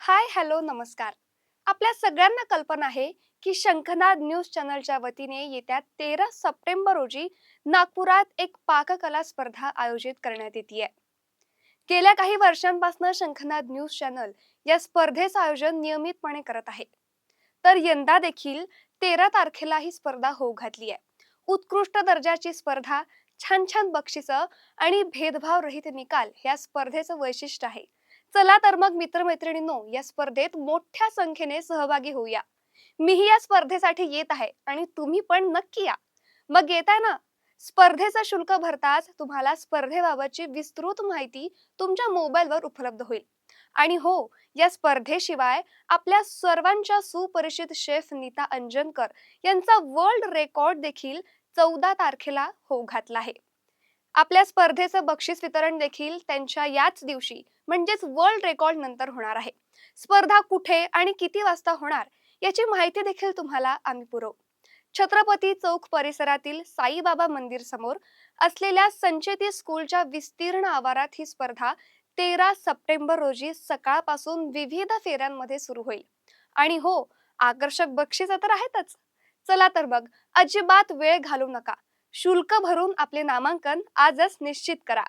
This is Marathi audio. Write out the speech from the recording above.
हाय हॅलो नमस्कार. आपल्या सगळ्यांना कल्पना आहे की शंखनाद न्यूज चॅनलच्या वतीने येत्या तेरा सप्टेंबर रोजी नागपुरात एक पाककला स्पर्धा आयोजित करण्यात येते गेल्या काही वर्षांपासून शंखनाद न्यूज चॅनल या स्पर्धेचं आयोजन नियमितपणे करत आहे. तर यंदा देखील तेरा तारखेला ही स्पर्धा होऊ घातली आहे उत्कृष्ट दर्जाची स्पर्धा छान छान बक्षिसं आणि भेदभाव रहित निकाल या स्पर्धेचं वैशिष्ट्य आहे. चला तर मग मित्रमैत्रिणींनो या स्पर्धेत मोठ्या संख्येने सहभागी होऊया. मीही या स्पर्धेसाठी येत आहे आणि तुम्ही पण नक्की या. मग येत आहे ना स्पर्धेचं शुल्क भरताच तुम्हाला स्पर्धेबाबतची विस्तृत माहिती तुमच्या मोबाईलवर उपलब्ध होईल. आणि हो या स्पर्धेशिवाय आपल्या सर्वांच्या सुपरिचित शेफ नीता अंजनकर यांचा वर्ल्ड रेकॉर्ड देखील चौदा तारखेला होऊ घातला आहे. आपल्या स्पर्धेचं बक्षीस वितरण देखील त्यांच्या याच दिवशी म्हणजेच वर्ल्ड रेकॉर्ड नंतर होणार आहे. स्पर्धा कुठे आणि किती वाजता होणार याची माहिती देखील तुम्हाला आम्ही पुरवू. छत्रपती चौक परिसरातील साईबाबा मंदिर समोर असलेल्या संचेती स्कूलच्या विस्तीर्ण आवारात ही स्पर्धा तेरा सप्टेंबर रोजी सकाळपासून विविध फेऱ्यांमध्ये सुरू होईल. आणि हो आकर्षक बक्षीस तर आहेतच. चला तर मग अजिबात वेळ घालू नका. शुल्क भरून आपले नामांकन आजच निश्चित करा.